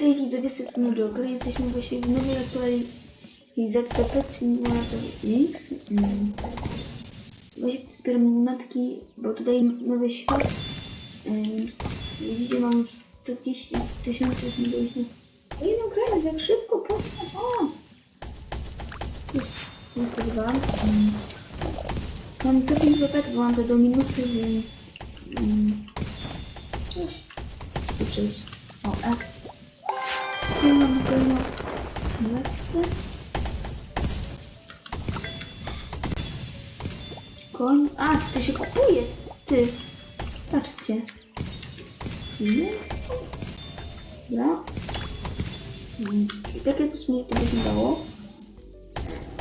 Hej widzowie, z tej strony. Jesteśmy właśnie w nowej aktualizacji Pet Simulator X. Mm. Właśnie zbieram matki, bo tutaj nowy świat. Mm. Widzicie, mam już 110 tysięcy, już nie byliśmy. Ej, no grać, jak szybko, po o! Już nie spodziewałam. Mam całkiem pet, bo mam to do minusy, więc... Mm. Koń. A, to się kupuje? Ty. Patrzcie. Dobra. Mm, I tak jak już mi to wyglądało.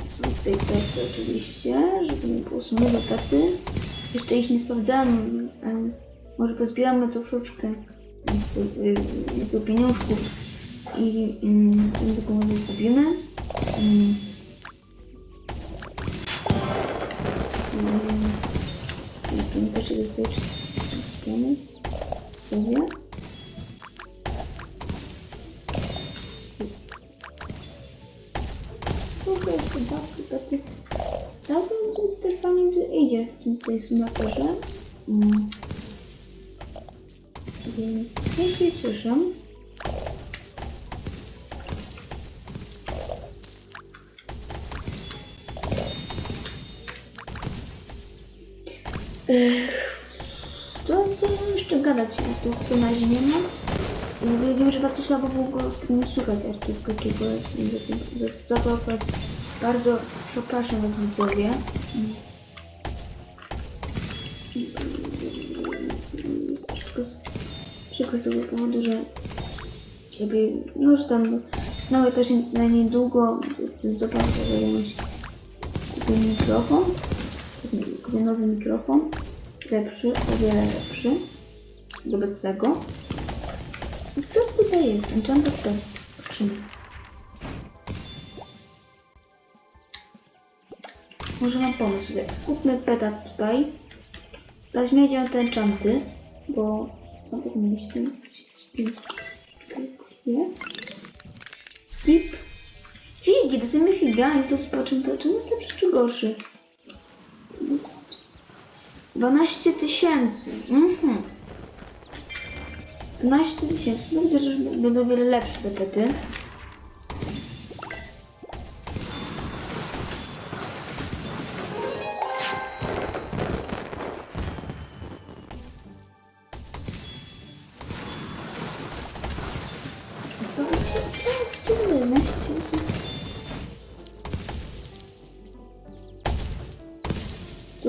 Są tutaj pety oczywiście, żeby nie było sumy do pety. Jeszcze ich nie sprawdzałam. Może pozbieramy troszeczkę do pieniążków i mm, ten dokument kupimy. Mm. Też się dostaje wszystkiemu. Sobie. Tylko jeszcze babki, babki. Całkiem też pamięć idzie w tym tutaj symulatorze. Mm. Więc ja się Ech, To mam jeszcze gadać? Tu w tym razie nie ma. I Wiem, że bardzo słabo było nie słuchać archiwku jakiego za, za, to akurat bardzo przepraszam was widzowie. Wszystko z, tego powodu, że jakby, no, że tam nowe też na niedługo zobaczę, jakąś mikrofon, nowy mikrofon, lepszy, o wiele lepszy, do obecnego. I co tutaj jest? Enchanted. Patrzymy. Może mam pomysł. Kupmy peta tutaj. Weźmiecie te enchanty, bo są tak myślę. Skip. Figi, dostajemy figami, to zobaczymy to, czy on jest lepszy czy gorszy. 12 tysięcy. Mhm. 12 tysięcy. No widzę, że będą wiele lepsze te to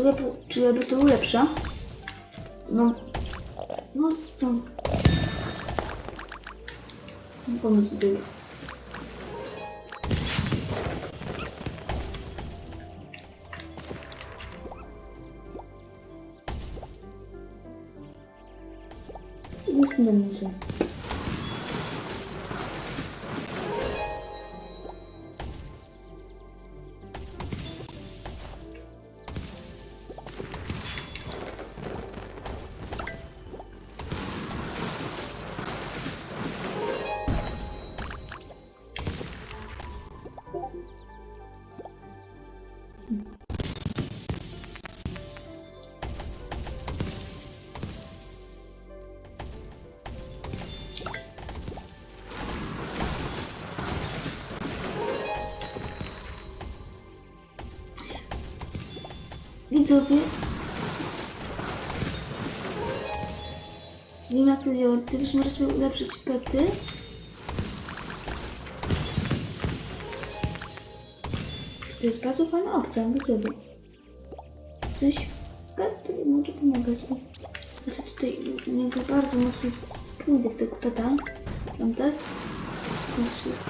To czy jakby to ulepsza? No, no to... No pomysł tutaj. Jest będę. Widzowie. Wiem jak to działa. Ty byś może sobie ulepszyć pety. To jest bardzo fajna opcja, widzowie. Coś pety może pomagać. Ja sobie tutaj w niego bardzo mocno pójdę w tego peta. Tam też. To jest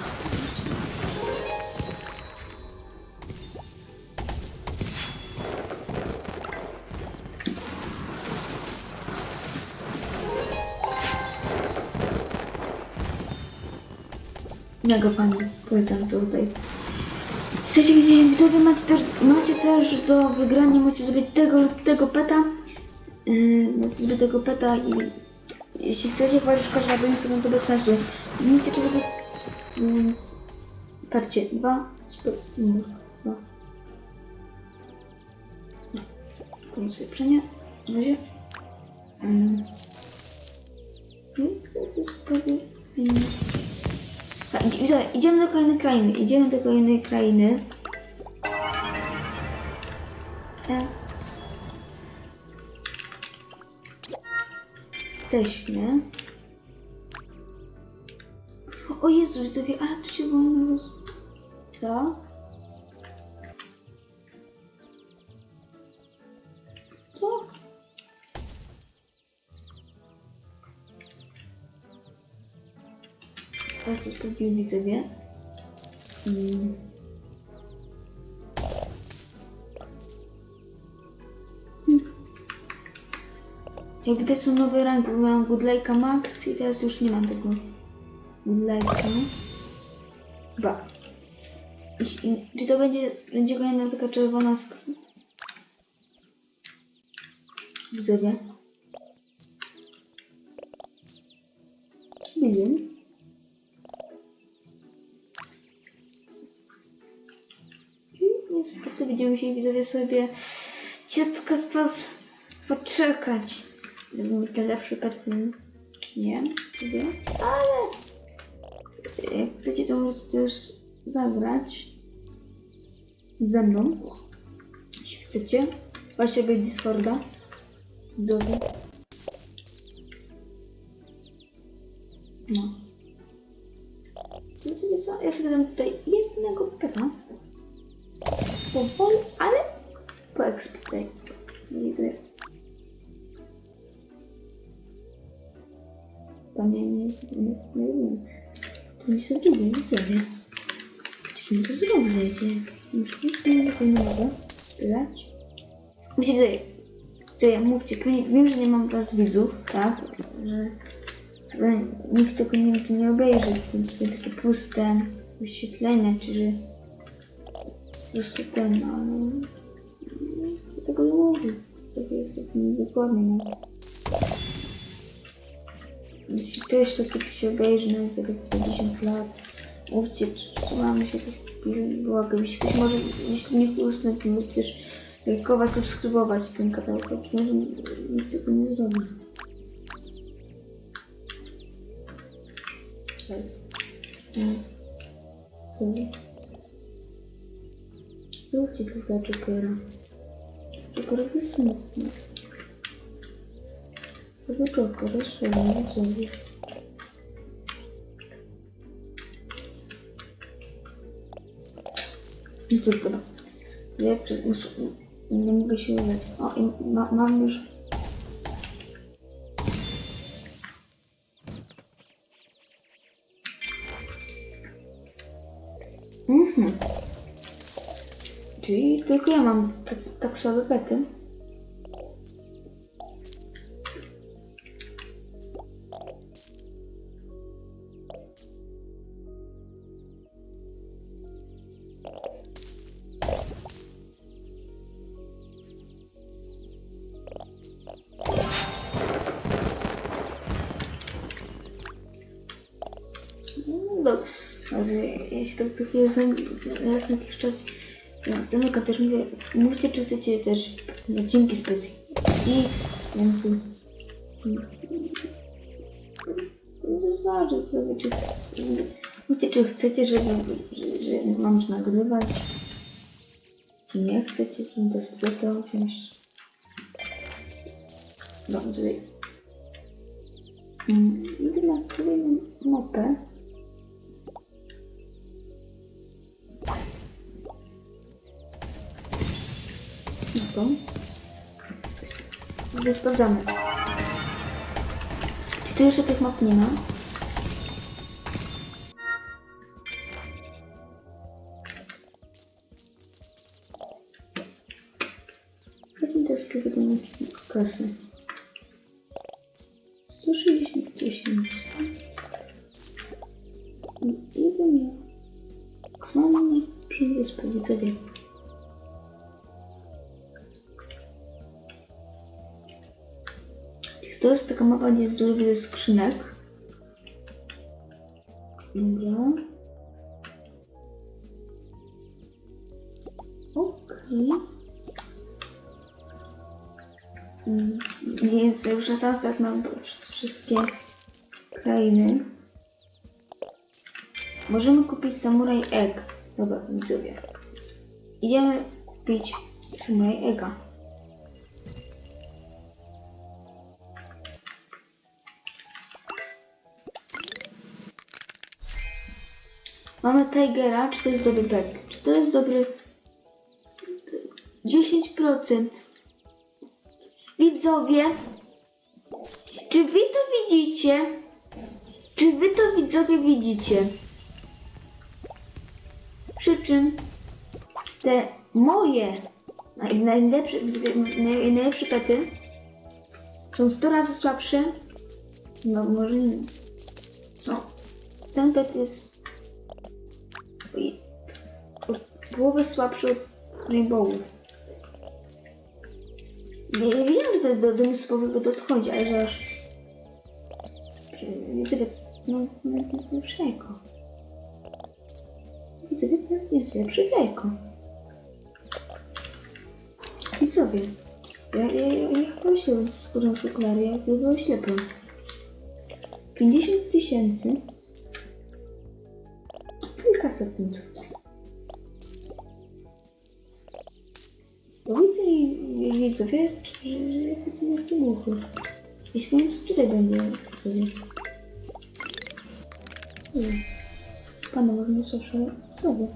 wszystko. Mega fajnie, polecam tutaj. Chcecie wiedzieć, widzowie macie też, macie też do wygrania, możecie zrobić tego lub tego peta. Yy, możecie zrobić tego peta i jeśli chcecie walić każda będzie no to bez sensu. Nie wiecie czego tak... Więc... Patrzcie, dwa, dwa. To sobie przenie. Na razie. Mm. No, to jest. Tak, idziemy do kolejnej krainy. Idziemy do kolejnej krainy. E. Jesteśmy. O Jezu, widzowie, ale tu się wolno roz... Tak? Sprawdziłem widzowie. Mm. Hmm. Jak widać są nowe rangi, miałam Good Like'a Max i teraz już nie mam tego Good Like'a. Chyba. Jeśli- Czy to będzie, będzie kolejna taka czerwona sk... Widzowie. Nie wiem. Niestety będziemy musieli widzowie sobie ciotkę poz... poczekać. Żeby mi ten lepszy perfum. Nie, sobie. Ale jak chcecie to możecie też zagrać ze mną. Jeśli chcecie. Właśnie sobie Discorda. Widzowie. No. Ja sobie dam tutaj jednego peta. Powoli, ale po exp tutaj. I tutaj. Panie nie nie nie wiem. To mi się drugie widzowie. Przecież mi to znowu zejdzie. Już nic mi nie mogę grać. Musicie tutaj. Co ja mówcie, wiem, że nie mam was widzów, tak? Że sobie nikt tego nie, to nie obejrzy. To są takie puste wyświetlenia, czy że po prostu ten, no, ale ja tego nie mówię. To jest tak niedokładnie, no. Jeśli ktoś to kiedyś się obejrzy, no to tak 50 lat, mówcie, czy, czy mamy się tak byłaby, jeśli ktoś może, jeśli nie udostępni, mógł też lajkować, subskrybować ten kanał, choć może nikt tego nie zrobi. Tak. Mm. Co? Zróbcie to za Jokera. Joker jest smutny. Tego Jokera szalenie sobie. No cóż, dobra. Ja przez, muszę, nie mogę Czyli tylko ja mam tak, tak pety. No dobrze. Może jeśli tak co chwilę raz na ja zamykam też mówię, mówcie czy chcecie też odcinki z PC X, więcej. To zważy sobie, czy mówcie czy chcecie, żeby, że, że mam to nagrywać. Czy nie chcecie, czy to spłytą wziąć. Mm, Idę na kolejną mapę. To. Sobie sprawdzamy. Czy tu jeszcze tych map nie ma? Chodźmy teraz kiedy kasy. 160 tysięcy. To jest dużo wiele skrzynek. Dobra. Okej. Mm, Więc już na sam start mam wszystkie krainy. Możemy kupić Samurai Egg. Dobra, widzowie. Idziemy kupić Samurai Egga. Mamy Tigera. Czy to jest dobry pet? Czy to jest dobry... 10%. Widzowie, czy wy to widzicie? Czy wy to widzowie widzicie? Przy czym te moje naj- najlepsze, naj- najlepsze pety są 100 razy słabsze. No może nie. Co? Ten pet jest połowę słabszy od Rainbowów. Ja, ja wiedziałam, że to do, newsowego to odchodzi, ale że aż... Wiecie, no, no jest lepszego. Widzowie, to jest lepszego. Widzowie, ja, ja, ja, ja się z porządku okulary, ja byłem ślepą. 50 tysięcy. Kilka sekund. Widzowie, czy jakie to jest wybuchy. Jeśli więc tutaj będzie sobie. Pana może nie słyszę sobie.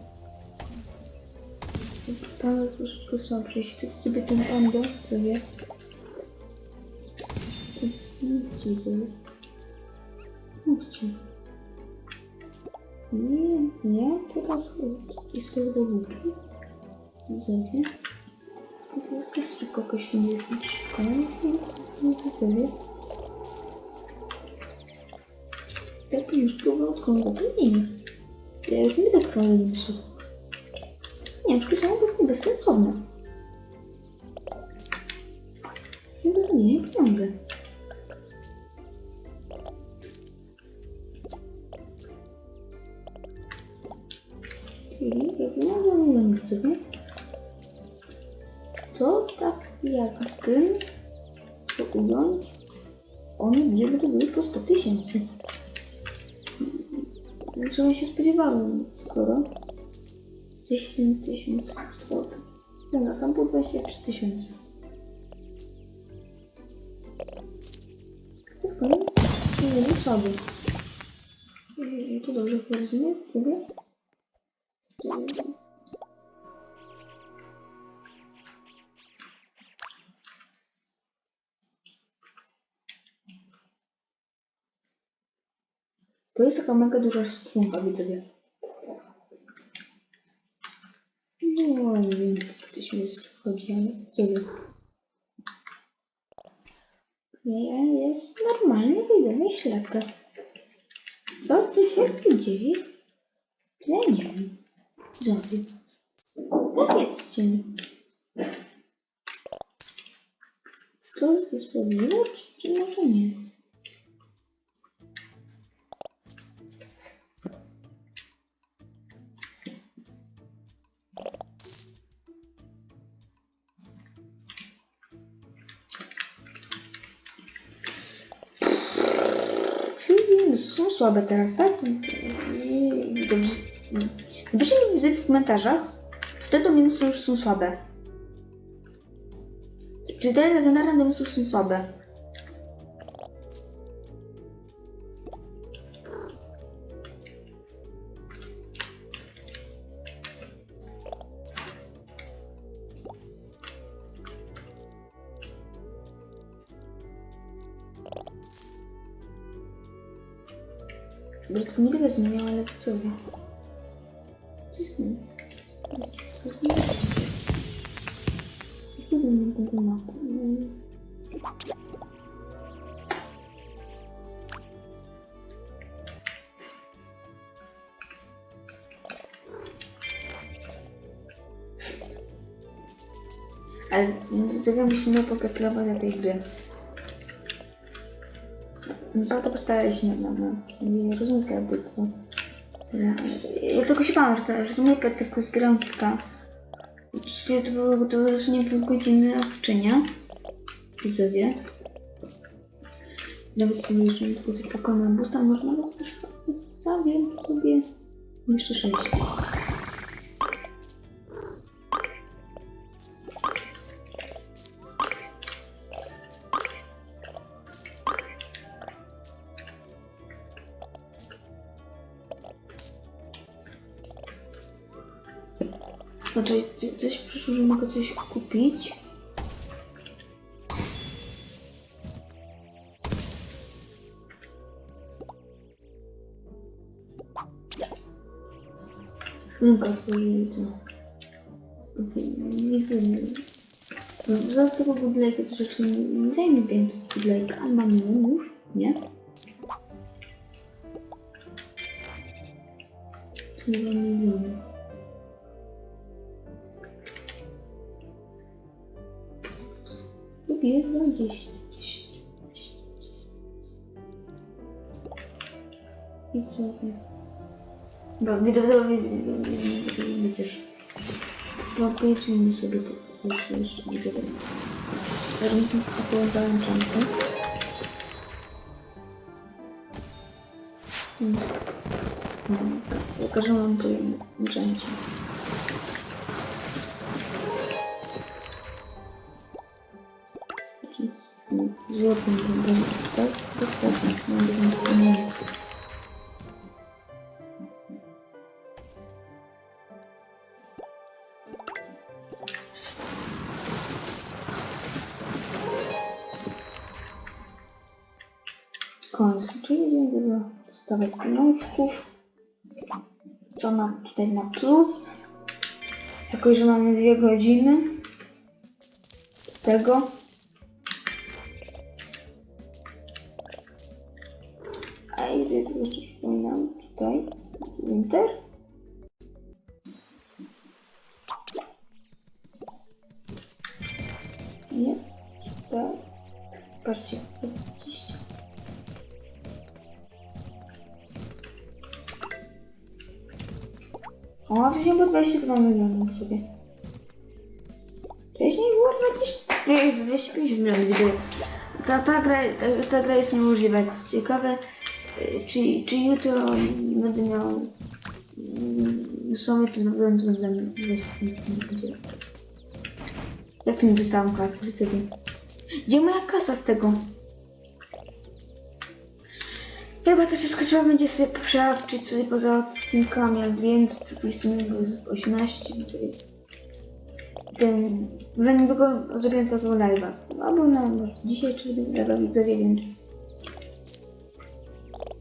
Pan troszeczkę słabszy. Jeśli chcecie sobie ten panda, co wie. widzowie. Mówcie. Nie, nie, teraz jest to wybuchy. Widzowie. To, jest szybko jakoś nie jest. Nie widzowie. Tak bym już próbował skąd nie. Ja już nie tak kolejnych Nie, sztuki są po prostu bezsensowne. Są beznadziejne pieniądze. Czyli jak nie mam widzowie, to tak jakbym to ująć, gdyby to były po 100 tysięcy. Czego się spodziewałem, skoro 10 tysięcy kosztowało. Dobra, tam było 23 tysiące. To koniec nie będzie słaby. To dobrze porozumiem, dobra? To jest taka mega duża skrzynka, widzowie. No, nie wiem, co ktoś mi wchodzi, ale widzowie. Nie, jest normalnie, widzowie, ślepy. Tu się tu dzieje? Ja nie wiem. Widzowie. Są słabe teraz, tak? Dobrze. Napiszcie mi widzę w komentarzach, czy te dominosy już są słabe. Czy te legendarne dominosy są słabe? Nie tyle zmieniał, ale co wie. Co mi? Co mapy. Ale zdawiam się na tej gry. No to się na na nie rozumiem audycji. Dobra, Ja tylko się bałam, że to, że to mój pet tylko kilka. Oczywiście to było to dosłownie pół godziny odczynia. Widzowie. Nawet nie już tylko coś pokonał busta, może nawet już zostawię sobie jeszcze sześć. Znaczy, co- coś przyszło, że mogę coś kupić. Chmurka otworzyli to. Okej, Widzę. No, Za tego budlejka troszeczkę nie zajmie wiem tego budlejka, ale mamy już, nie? Chyba nie wiem. Lubię 20. 10, 10. I co? Bo widowidowo widzisz. Bo pojedziemy sobie to coś już widzę. Warunki połączałem czankę. Pokażę wam Złotym będę teraz sukcesem. Dużo dostawać pieniążków. Tutaj na plus? Jako, że mamy dwie godziny tego. Patrzcie, 20. O, wcześniej było 22 miliony sobie. Wcześniej było 20, nie, jest 250 milionów widzę. Ta, ta, gra, ta, ta gra jest niemożliwa. Ciekawe, y, czy, czy jutro będę miał mm, sobie to zrobiłem, to będę będzie. Jak to nie dostałam kasy, widzowie? Gdzie moja kasa z tego? Chyba to wszystko trzeba będzie sobie przewczyć sobie poza odcinkami, ale wiem, to co jest z 18, widzowie. Ten, za niedługo zrobię tego live'a. Albo na może dzisiaj, czy live'a widzowie, więc...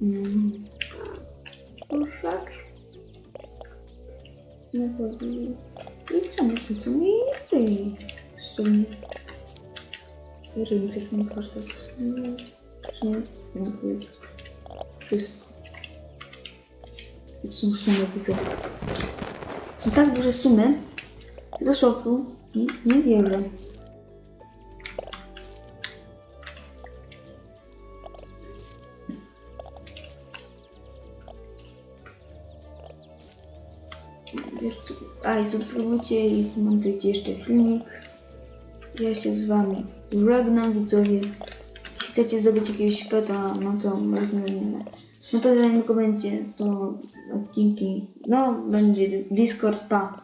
Mm. Ruszak. No to... I co my co tu? I ryj. Sumie. Czy nie? Nie powiedzieć. Wszystko. To są sumy, widzę. Są tak duże sumy, Dosłownie nie, nie wierzę. A i subskrybujcie i komentujcie jeszcze filmik. Ja się z wami żegnam widzowie. Jeśli chcecie zrobić jakiegoś peta, no to żegnam. No to niedługo będzie to odcinki. No będzie Discord, pa.